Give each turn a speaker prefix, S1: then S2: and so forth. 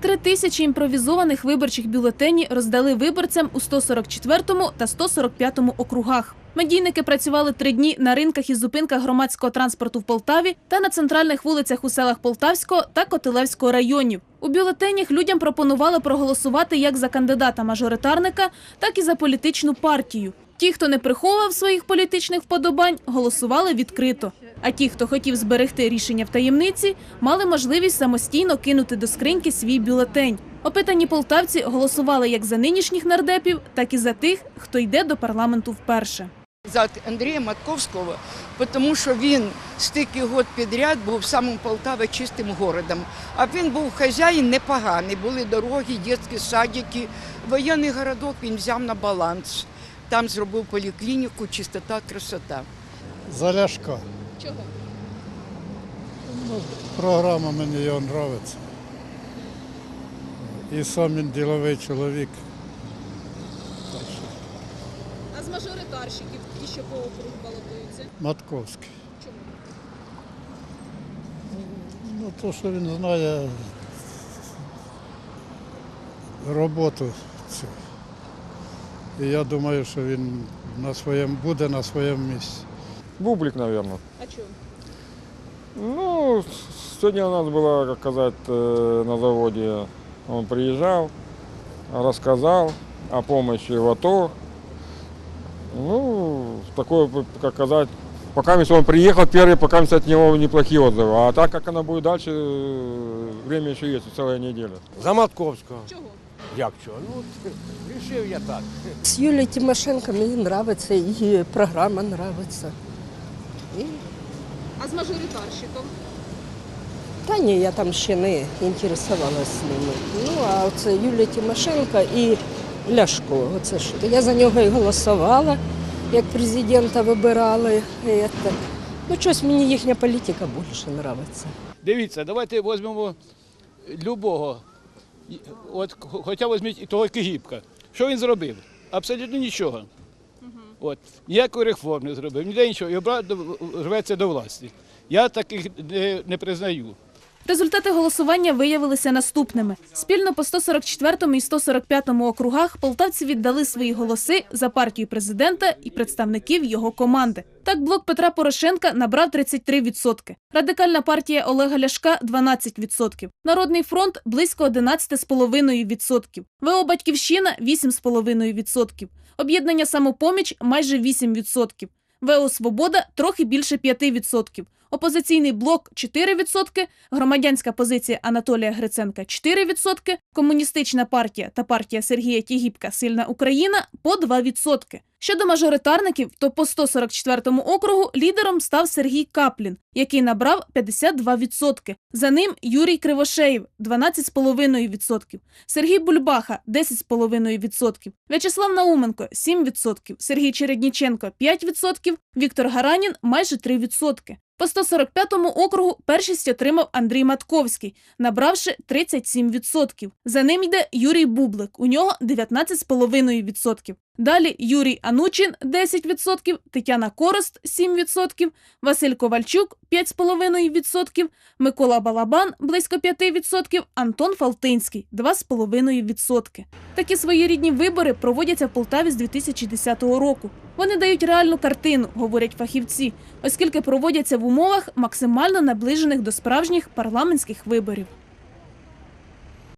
S1: Три тисячі імпровізованих виборчих бюлетені роздали виборцям у 144 та 145 округах. Медійники працювали три дні на ринках і зупинках громадського транспорту в Полтаві та на центральних вулицях у селах Полтавського та Котелевського районів. У бюлетенях людям пропонували проголосувати як за кандидата-мажоритарника, так і за політичну партію. Ті, хто не приховував своїх політичних вподобань, голосували відкрито. А ті, хто хотів зберегти рішення в таємниці, мали можливість самостійно кинути до скриньки свій бюлетень. Опитані полтавці голосували як за нинішніх нардепів, так і за тих, хто йде до парламенту вперше.
S2: за Андрія Матковського, тому що він стільки год підряд був самим Полтава чистим городом. А він був хазяїн непоганий, були дороги, дитячі садики. Воєнний городок він взяв на баланс. Там зробив поліклініку, чистота, красота.
S3: За Заляшка.
S1: Чого?
S3: Ну, програма мені його подобається. І сам він діловий чоловік.
S1: А з мажоритарщиків, ті, що по округу балотуються,
S3: Матковський.
S1: чому?
S3: Ну, то, що він знає роботу цю. І я думаю, що він на своєму буде на своєму місці.
S4: Бублик, наверное.
S1: А чому?
S4: Ну, сегодня у нас было, как сказать, э, на заводе. Он приезжал, рассказал о помощи в АТО. Ну, такое, как сказать, пока если он приехал первый, пока от него неплохие отзывы. А так как она будет дальше, э, время еще есть, целая неделя.
S5: За Матковського.
S1: Чого?
S5: Як чого? Ну, рішив я так.
S6: З Юлією Тимошенко мені подобається, її програма подобається. І...
S1: А з мажоритарщиком?
S6: Та ні, я там ще не інтересувалася ними. Ну, а оце Юлія Тимошенко і Ляшко. Оце що. Я за нього і голосувала, як президента вибирали. Це. Ну, щось мені їхня політика більше подобається.
S7: Дивіться, давайте візьмемо любого. От, хоча візьміть і того Кигіпка. Що він зробив? Абсолютно нічого. От, ніякої реформи зробив, ніде нічого. І обрав рветься до власті. Я таких не, не признаю.
S1: Результати голосування виявилися наступними. Спільно по 144 і 145 округах полтавці віддали свої голоси за партію президента і представників його команди. Так, блок Петра Порошенка набрав 33%, радикальна партія Олега Ляшка 12%, Народний фронт близько 11,5%, ВО Батьківщина 8,5%, Об'єднання Самопоміч майже 8%, ВО Свобода трохи більше 5%. Опозиційний блок 4%, громадянська позиція Анатолія Гриценка 4%, комуністична партія та партія Сергія Тігіпка Сильна Україна по 2%. Щодо мажоритарників, то по 144 округу лідером став Сергій Каплін, який набрав 52%. За ним Юрій Кривошеєв 12,5%, Сергій Бульбаха 10,5%, В'ячеслав Науменко 7%, Сергій Чередніченко 5%, Віктор Гаранін майже 3%. По 145-му округу першість отримав Андрій Матковський, набравши 37%. За ним йде Юрій Бублик, у нього 19,5%. Далі Юрій Анучин 10%, Тетяна Корост 7%, Василь Ковальчук 5,5%, Микола Балабан близько 5%, Антон Фалтинський 2,5%. Такі своєрідні вибори проводяться в Полтаві з 2010 року. Вони дають реальну картину, говорять фахівці, оскільки проводяться в умовах максимально наближених до справжніх парламентських виборів.